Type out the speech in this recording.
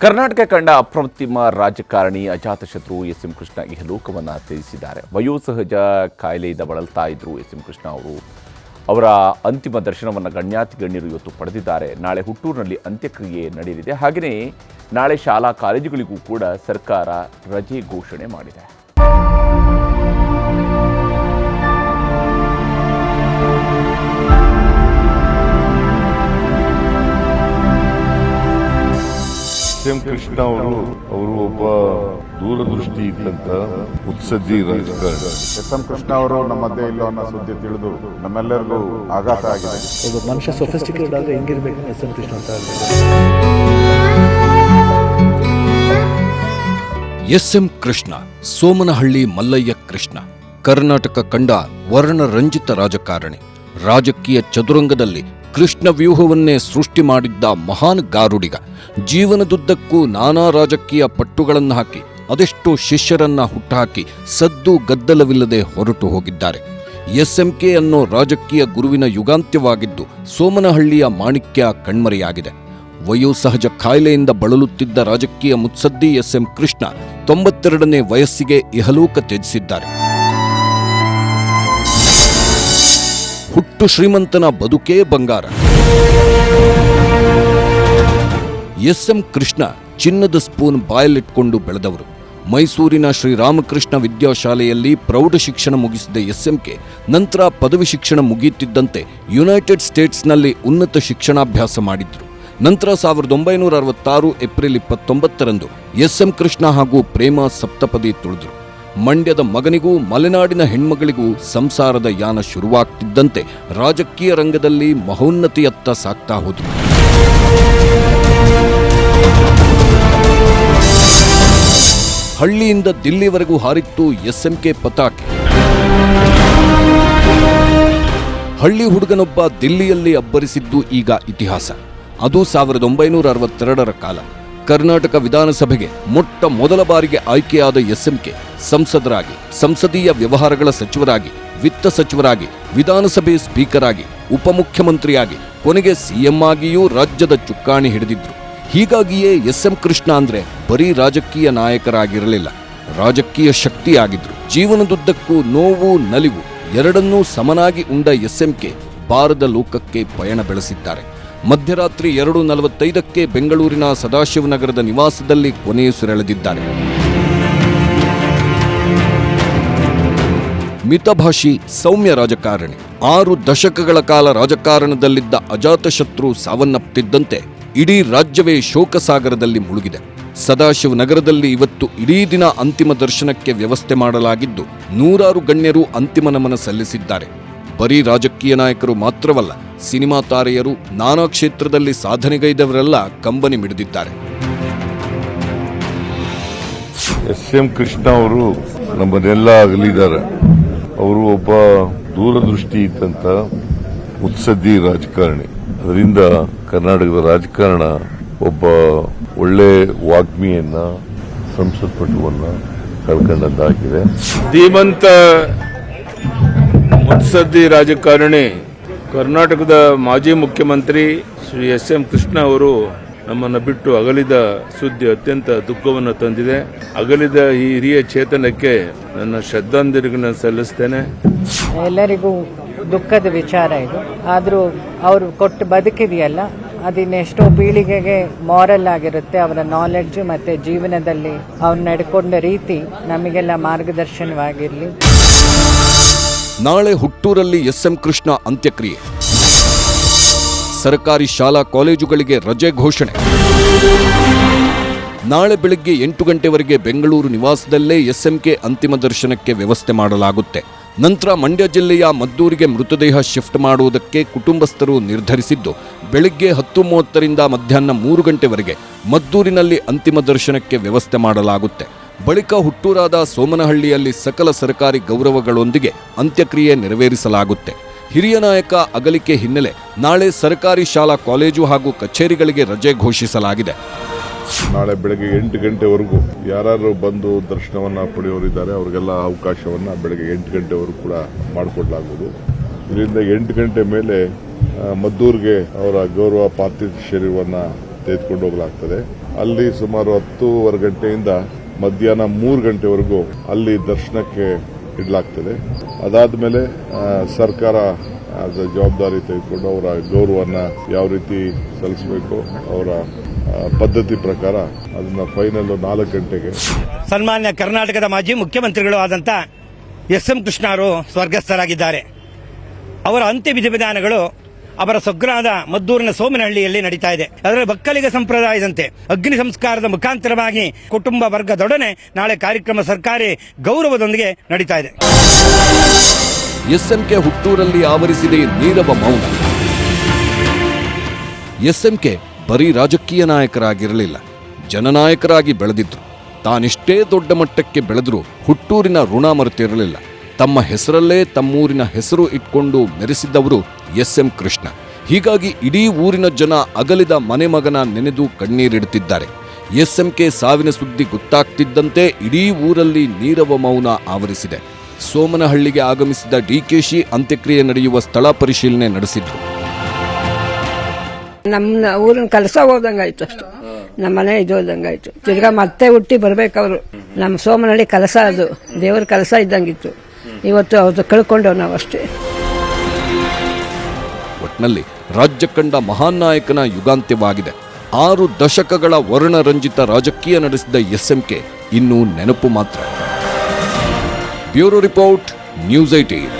ಕರ್ನಾಟಕ ಕಂಡ ಅಪ್ರತಿಮ ರಾಜಕಾರಣಿ ಅಜಾತಶತ್ರು ಎಸ್ ಎಂ ಕೃಷ್ಣ ಇಹಲೋಕವನ್ನು ತ್ಯಜಿಸಿದ್ದಾರೆ. ವಯೋಸಹಜ ಕಾಯಿಲೆಯಿಂದ ಬಳಲ್ತಾ ಇದ್ರು ಎಸ್ ಎಂ ಕೃಷ್ಣ ಅವರು. ಅವರ ಅಂತಿಮ ದರ್ಶನವನ್ನು ಗಣ್ಯಾತಿ ಗಣ್ಯರು ಇವತ್ತು ಪಡೆದಿದ್ದಾರೆ. ನಾಳೆ ಹುಟ್ಟೂರಿನಲ್ಲಿ ಅಂತ್ಯಕ್ರಿಯೆ ನಡೆಯಲಿದೆ. ಹಾಗೆಯೇ ನಾಳೆ ಶಾಲಾ ಕಾಲೇಜುಗಳಿಗೂ ಕೂಡ ಸರ್ಕಾರ ರಜೆ ಘೋಷಣೆ ಮಾಡಿದೆ. ಎಂ ಕೃಷ್ಣ ಅವರು ಅವರು ಒಬ್ಬ ದೂರದೃಷ್ಟಿ ಇದ್ದಂತ ಉತ್ಸದ್ದಿ ರಾಜಕಾರಣಿ. ಎಸ್ ಎಂ ಕೃಷ್ಣ ಅವರು ನಮ್ಮ ಮಧ್ಯೆ ಇಲ್ಲ ಅನ್ನೋ ಸುದ್ದಿ ತಿಳಿದು ನಮ್ಮೆಲ್ಲರಿಗೂ ಆಘಾತ ಆಗಿದೆ. ಒಬ್ಬ ಮನುಷ್ಯ ಸೊಫಿಸ್ಟಿಕೇಟೆಡ್ ಆದ್ರೆ ಹೆಂಗಿರ್ಬೇಕು ಎಸ್ ಎಂ ಕೃಷ್ಣ ಅಂತ ಎಸ್ಎಂ ಕೃಷ್ಣ ಸೋಮನಹಳ್ಳಿ ಮಲ್ಲಯ್ಯ ಕೃಷ್ಣ ಕರ್ನಾಟಕ ಕಂಡ ವರ್ಣರಂಜಿತ ರಾಜಕಾರಣಿ ರಾಜಕೀಯ ಚದುರಂಗದಲ್ಲಿ ಕೃಷ್ಣ ವ್ಯೂಹವನ್ನೇ ಸೃಷ್ಟಿ ಮಾಡಿದ್ದ ಮಹಾನ್ ಗಾರುಡಿಗ. ಜೀವನದುದ್ದಕ್ಕೂ ನಾನಾ ರಾಜಕೀಯ ಪಟ್ಟುಗಳನ್ನು ಹಾಕಿ, ಅದೆಷ್ಟೋ ಶಿಷ್ಯರನ್ನ ಹುಟ್ಟುಹಾಕಿ ಸದ್ದು ಗದ್ದಲವಿಲ್ಲದೆ ಹೊರಟು ಹೋಗಿದ್ದಾರೆ. ಎಸ್ಎಂಕೆ ಅನ್ನೋ ರಾಜಕೀಯ ಗುರುವಿನ ಯುಗಾಂತ್ಯವಾಗಿದ್ದು ಸೋಮನಹಳ್ಳಿಯ ಮಾಣಿಕ್ಯ ಕಣ್ಮರೆಯಾಗಿದೆ. ವಯೋಸಹಜ ಕಾಯಿಲೆಯಿಂದ ಬಳಲುತ್ತಿದ್ದ ರಾಜಕೀಯ ಮುತ್ಸದ್ದಿ ಎಸ್ಎಂ ಕೃಷ್ಣ ತೊಂಬತ್ತೆರಡನೇ ವಯಸ್ಸಿಗೆ ಇಹಲೋಕ ತ್ಯಜಿಸಿದ್ದಾರೆ. ಹುಟ್ಟು ಶ್ರೀಮಂತನ ಬದುಕೇ ಬಂಗಾರ. ಎಸ್ ಎಂ ಕೃಷ್ಣ ಚಿನ್ನದ ಸ್ಪೂನ್ ಬಾಯಲ್ಲಿಟ್ಕೊಂಡು ಬೆಳೆದವರು. ಮೈಸೂರಿನ ಶ್ರೀರಾಮಕೃಷ್ಣ ವಿದ್ಯಾಶಾಲೆಯಲ್ಲಿ ಪ್ರೌಢ ಶಿಕ್ಷಣ ಮುಗಿಸಿದ ಎಸ್ಎಂಕೆ ನಂತರ ಪದವಿ ಶಿಕ್ಷಣ ಮುಗಿಯುತ್ತಿದ್ದಂತೆ ಯುನೈಟೆಡ್ ಸ್ಟೇಟ್ಸ್ನಲ್ಲಿ ಉನ್ನತ ಶಿಕ್ಷಣಾಭ್ಯಾಸ ಮಾಡಿದ್ರು. ನಂತರ ಸಾವಿರದ ಒಂಬೈನೂರ ಅರವತ್ತಾರು ಏಪ್ರಿಲ್ ಇಪ್ಪತ್ತೊಂಬತ್ತರಂದು ಎಸ್ ಎಂ ಕೃಷ್ಣ ಹಾಗೂ ಪ್ರೇಮ ಸಪ್ತಪದಿ ತುಳಿದ್ರು. ಮಂಡ್ಯದ ಮಗನಿಗೂ ಮಲೆನಾಡಿನ ಹೆಣ್ಮಗಳಿಗೂ ಸಂಸಾರದ ಯಾನ ಶುರುವಾಗ್ತಿದ್ದಂತೆ ರಾಜಕೀಯ ರಂಗದಲ್ಲಿ ಮಹೋನ್ನತಿಯತ್ತ ಸಾಗ್ತಾ ಹೋದರು. ಹಳ್ಳಿಯಿಂದ ದಿಲ್ಲಿವರೆಗೂ ಹಾರಿತ್ತು ಎಸ್ಎಂಕೆ ಪತಾಕೆ. ಹಳ್ಳಿ ಹುಡುಗನೊಬ್ಬ ದಿಲ್ಲಿಯಲ್ಲಿ ಅಬ್ಬರಿಸಿದ್ದು ಈಗ ಇತಿಹಾಸ. ಅದು ಸಾವಿರದ ಒಂಬೈನೂರ ಅರವತ್ತೆರಡರ ಕಾಲ. ಕರ್ನಾಟಕ ವಿಧಾನಸಭೆಗೆ ಮೊಟ್ಟ ಮೊದಲ ಬಾರಿಗೆ ಆಯ್ಕೆಯಾದ ಎಸ್ಎಂಕೆ ಸಂಸದರಾಗಿ, ಸಂಸದೀಯ ವ್ಯವಹಾರಗಳ ಸಚಿವರಾಗಿ, ವಿತ್ತ ಸಚಿವರಾಗಿ, ವಿಧಾನಸಭೆ ಸ್ಪೀಕರ್ ಆಗಿ ಉಪಮುಖ್ಯಮಂತ್ರಿಯಾಗಿ, ಕೊನೆಗೆ ಸಿಎಂ ಆಗಿಯೂ ರಾಜ್ಯದ ಚುಕ್ಕಾಣಿ ಹಿಡಿದಿದ್ರು. ಹೀಗಾಗಿಯೇ ಎಸ್ಎಂ ಕೃಷ್ಣ ಅಂದ್ರೆ ಬರೀ ರಾಜಕೀಯ ನಾಯಕರಾಗಿರಲಿಲ್ಲ. ರಾಜಕೀಯ ಶಕ್ತಿಯಾಗಿದ್ರು. ಜೀವನದುದ್ದಕ್ಕೂ ನೋವು ನಲಿವು ಎರಡನ್ನೂ ಸಮನಾಗಿ ಉಂಡ ಎಸ್ಎಂಕೆ ಬಾರದ ಲೋಕಕ್ಕೆ ಪಯಣ ಬೆಳೆಸಿದ್ದಾರೆ. ಮಧ್ಯರಾತ್ರಿ ಎರಡು ನಲವತ್ತೈದಕ್ಕೆ ಬೆಂಗಳೂರಿನ ಸದಾಶಿವನಗರದ ನಿವಾಸದಲ್ಲಿ ಕೊನೆಯುಸಿರೆಳೆದಿದ್ದಾರೆ ಮಿತಭಾಷಿ ಸೌಮ್ಯ ರಾಜಕಾರಣಿ. ಆರು ದಶಕಗಳ ಕಾಲ ರಾಜಕಾರಣದಲ್ಲಿದ್ದ ಅಜಾತಶತ್ರು ಸಾವನ್ನಪ್ಪಿದ್ದಂತೆ ಇಡೀ ರಾಜ್ಯವೇ ಶೋಕಸಾಗರದಲ್ಲಿ ಮುಳುಗಿದೆ. ಸದಾಶಿವನಗರದಲ್ಲಿ ಇವತ್ತು ಇಡೀ ದಿನ ಅಂತಿಮ ದರ್ಶನಕ್ಕೆ ವ್ಯವಸ್ಥೆ ಮಾಡಲಾಗಿದ್ದು ನೂರಾರು ಗಣ್ಯರು ಅಂತಿಮ ನಮನ ಸಲ್ಲಿಸಿದ್ದಾರೆ. ಬರೀ ರಾಜಕೀಯ ನಾಯಕರು ಮಾತ್ರವಲ್ಲ ಸಿನಿಮಾ ತಾರೆಯರು ನಾನಾ ಕ್ಷೇತ್ರದಲ್ಲಿ ಸಾಧನೆಗೈದವರೆಲ್ಲ ಕಂಬನಿ ಮಿಡಿದಿದ್ದಾರೆ. ಎಸ್ ಎಂ ಕೃಷ್ಣ ಅವರು ನಮ್ಮನ್ನೆಲ್ಲ ಅಗಲಿದ್ದಾರೆ. ಅವರು ಒಬ್ಬ ದೂರದೃಷ್ಟಿ ಇದ್ದಂತ ಉತ್ಸದ್ದಿ ರಾಜಕಾರಣಿ. ಅದರಿಂದ ಕರ್ನಾಟಕದ ರಾಜಕಾರಣ ಒಬ್ಬ ಒಳ್ಳೆ ವಾಗ್ಮಿಯನ್ನ ಸಂಸತ್ಪಟುವನ್ನ ಕಳ್ಕೊಂಡಂತಾಗಿದೆ. ಧೀಮಂತ ಮುತ್ಸದ್ದಿ ರಾಜಕಾರಣಿ ಕರ್ನಾಟಕದ ಮಾಜಿ ಮುಖ್ಯಮಂತ್ರಿ ಶ್ರೀ ಎಸ್ ಎಂ ಕೃಷ್ಣ ಅವರು ನಮ್ಮನ್ನು ಬಿಟ್ಟು ಅಗಲಿದ ಸುದ್ದಿ ಅತ್ಯಂತ ದುಃಖವನ್ನು ತಂದಿದೆ. ಅಗಲಿದ ಈ ಹಿರಿಯ ಚೇತನಕ್ಕೆ ನನ್ನ ಶ್ರದ್ಧಾಂಜಲಿಗಳನ್ನು ಸಲ್ಲಿಸ್ತೇನೆ. ಎಲ್ಲರಿಗೂ ದುಃಖದ ವಿಚಾರ ಇದು. ಆದರೂ ಅವರು ಕೊಟ್ಟು ಬದುಕಿದೆಯಲ್ಲ, ಅದಿನ್ನೆಷ್ಟೋ ಪೀಳಿಗೆಗೆ ಮಾರಲ್ ಆಗಿರುತ್ತೆ ಅವರ ನಾಲೆಡ್ಜ್ ಮತ್ತೆ ಜೀವನದಲ್ಲಿ ಅವ್ರು ನಡ್ಕೊಂಡ ರೀತಿ ನಮಗೆಲ್ಲ ಮಾರ್ಗದರ್ಶನವಾಗಿರಲಿ. ನಾಳೆ ಹುಟ್ಟೂರಲ್ಲಿ ಎಸ್ಎಂ ಕೃಷ್ಣ ಅಂತ್ಯಕ್ರಿಯೆ. ಸರ್ಕಾರಿ ಶಾಲಾ ಕಾಲೇಜುಗಳಿಗೆ ರಜೆ ಘೋಷಣೆ. ನಾಳೆ ಬೆಳಗ್ಗೆ ಎಂಟು ಗಂಟೆವರೆಗೆ ಬೆಂಗಳೂರು ನಿವಾಸದಲ್ಲೇ ಎಸ್ಎಂಕೆ ಅಂತಿಮ ದರ್ಶನಕ್ಕೆ ವ್ಯವಸ್ಥೆ ಮಾಡಲಾಗುತ್ತೆ. ನಂತರ ಮಂಡ್ಯ ಜಿಲ್ಲೆಯ ಮದ್ದೂರಿಗೆ ಮೃತದೇಹ ಶಿಫ್ಟ್ ಮಾಡುವುದಕ್ಕೆ ಕುಟುಂಬಸ್ಥರು ನಿರ್ಧರಿಸಿದ್ದು, ಬೆಳಗ್ಗೆ ಹತ್ತು ಮೂವತ್ತರಿಂದ ಮಧ್ಯಾಹ್ನ ಮೂರು ಗಂಟೆವರೆಗೆ ಮದ್ದೂರಿನಲ್ಲಿ ಅಂತಿಮ ದರ್ಶನಕ್ಕೆ ವ್ಯವಸ್ಥೆ ಮಾಡಲಾಗುತ್ತೆ. ಬಳಿಕ ಹುಟ್ಟೂರಾದ ಸೋಮನಹಳ್ಳಿಯಲ್ಲಿ ಸಕಲ ಸರ್ಕಾರಿ ಗೌರವಗಳೊಂದಿಗೆ ಅಂತ್ಯಕ್ರಿಯೆ ನೆರವೇರಿಸಲಾಗುತ್ತೆ. ಹಿರಿಯ ನಾಯಕ ಅಗಲಿಕೆ ಹಿನ್ನೆಲೆ ನಾಳೆ ಸರ್ಕಾರಿ ಶಾಲಾ ಕಾಲೇಜು ಹಾಗೂ ಕಚೇರಿಗಳಿಗೆ ರಜೆ ಘೋಷಿಸಲಾಗಿದೆ. ನಾಳೆ ಬೆಳಗ್ಗೆ ಎಂಟು ಗಂಟೆವರೆಗೂ ಯಾರು ಬಂದು ದರ್ಶನವನ್ನು ಪಡೆಯೋರಿದ್ದಾರೆ, ಅವರಿಗೆಲ್ಲ ಅವಕಾಶವನ್ನು ಬೆಳಗ್ಗೆ ಎಂಟು ಗಂಟೆವರೆಗೂ ಕೂಡ ಮಾಡಿಕೊಡಲಾಗುವುದು. ಇದರಿಂದ ಎಂಟು ಗಂಟೆ ಮೇಲೆ ಮದ್ದೂರಿಗೆ ಅವರ ಗೌರವ ಪಾರ್ಥಿವ ಶರೀರವನ್ನು ತೆಗೆದುಕೊಂಡು ಹೋಗಲಾಗ್ತದೆ. ಅಲ್ಲಿ ಸುಮಾರು ಹತ್ತೂವರೆ ಗಂಟೆಯಿಂದ ಮಧ್ಯಾಹ್ನ ಮೂರು ಗಂಟೆವರೆಗೂ ಅಲ್ಲಿ ದರ್ಶನಕ್ಕೆ ಇಡಲಾಗ್ತದೆ. ಅದಾದ ಮೇಲೆ ಸರ್ಕಾರ ಆಸ್ ಅ ಜವಾಬ್ದಾರಿ ತೆಗೆದುಕೊಂಡು ಅವರ ಗೌರವವನ್ನು ಯಾವ ರೀತಿ ಸಲ್ಲಿಸಬೇಕು, ಅವರ ಪದ್ಧತಿ ಪ್ರಕಾರ ಅದನ್ನ ಫೈನಲ್ ನಾಲ್ಕು ಗಂಟೆಗೆ. ಸನ್ಮಾನ್ಯ ಕರ್ನಾಟಕದ ಮಾಜಿ ಮುಖ್ಯಮಂತ್ರಿಗಳು ಆದಂಥ ಎಸ್ ಎಂ ಕೃಷ್ಣ ಅವರು ಸ್ವರ್ಗಸ್ಥರಾಗಿದ್ದಾರೆ. ಅವರ ಅಂತ್ಯ ವಿಧಿವಿಧಾನಗಳು ಅವರ ಸೊಗ್ರಾದ ಮದ್ದೂರಿನ ಸೋಮನಹಳ್ಳಿಯಲ್ಲಿ ನಡೀತಾ ಇದೆ. ಅದರ ಒಕ್ಕಲಿಗ ಸಂಪ್ರದಾಯದಂತೆ ಅಗ್ನಿ ಸಂಸ್ಕಾರದ ಮುಖಾಂತರವಾಗಿ ಕುಟುಂಬ ವರ್ಗದೊಡನೆ ನಾಳೆ ಕಾರ್ಯಕ್ರಮ ಸರ್ಕಾರಿ ಗೌರವದೊಂದಿಗೆ ನಡೀತಾ ಇದೆ. ಎಸ್ಎಂಕೆ ಹುಟ್ಟೂರಲ್ಲಿ ಆವರಿಸಿದೆ ನೀರವ ಮೌನ. ಎಸ್ಎಂಕೆ ಬರೀ ರಾಜಕೀಯ ನಾಯಕರಾಗಿರಲಿಲ್ಲ. ಜನನಾಯಕರಾಗಿ ಬೆಳೆದಿದ್ರು. ತಾನಿಷ್ಟೇ ದೊಡ್ಡ ಮಟ್ಟಕ್ಕೆ ಬೆಳೆದರೂ ಹುಟ್ಟೂರಿನ ಋಣ ಮರೆತಿರಲಿಲ್ಲ ತಮ್ಮ ಹೆಸರಲ್ಲೇ ತಮ್ಮೂರಿನ ಹೆಸರು ಇಟ್ಕೊಂಡು ಮೆರೆಸಿದ್ದವರು ಎಸ್ಎಂ ಕೃಷ್ಣ. ಹೀಗಾಗಿ ಇಡೀ ಊರಿನ ಜನ ಅಗಲಿದ ಮನೆ ಮಗನ ನೆನೆದು ಕಣ್ಣೀರಿಡುತ್ತಿದ್ದಾರೆ. ಎಸ್ ಎಂಕೆ ಸಾವಿನ ಸುದ್ದಿ ಗೊತ್ತಾಗ್ತಿದ್ದಂತೆ ಇಡೀ ಊರಲ್ಲಿ ನೀರವ ಮೌನ ಆವರಿಸಿದೆ. ಸೋಮನಹಳ್ಳಿಗೆ ಆಗಮಿಸಿದ ಡಿಕೆಶಿ ಅಂತ್ಯಕ್ರಿಯೆ ನಡೆಯುವ ಸ್ಥಳ ಪರಿಶೀಲನೆ ನಡೆಸಿದ್ರು. ನಮ್ಮ ಊರಿನ ಕೆಲಸ ಹೋದಂಗಾಯ್ತು ಅಷ್ಟು. ನಮ್ಮ ಮನೆ ಇದು ಹೋದಂಗಾಯ್ತು ತಿರ್ಗಾ ಮತ್ತೆ ಹುಟ್ಟಿ ಬರ್ಬೇಕವ್ರು ನಮ್ಮ ಸೋಮನಹಳ್ಳಿ ಕೆಲಸ ಅದು. ದೇವ್ರ ಕೆಲಸ ಇದ್ದಂಗಿತ್ತು ಇವತ್ತು ಅವ್ರದ್ದು ಕಳ್ಕೊಂಡವ್ ನಾವು ಅಷ್ಟೇ ಒಟ್ನಲ್ಲಿ ರಾಜ್ಯ ಕಂಡ ಮಹಾನ್ ನಾಯಕನ ಯುಗಾಂತ್ಯವಾಗಿದೆ. ಆರು ದಶಕಗಳ ವರ್ಣರಂಜಿತ ರಾಜಕೀಯ ನಡೆಸಿದ ಎಸ್ಎಂಕೆ ಇನ್ನೂ ನೆನಪು ಮಾತ್ರ. Bureau report, news eighteen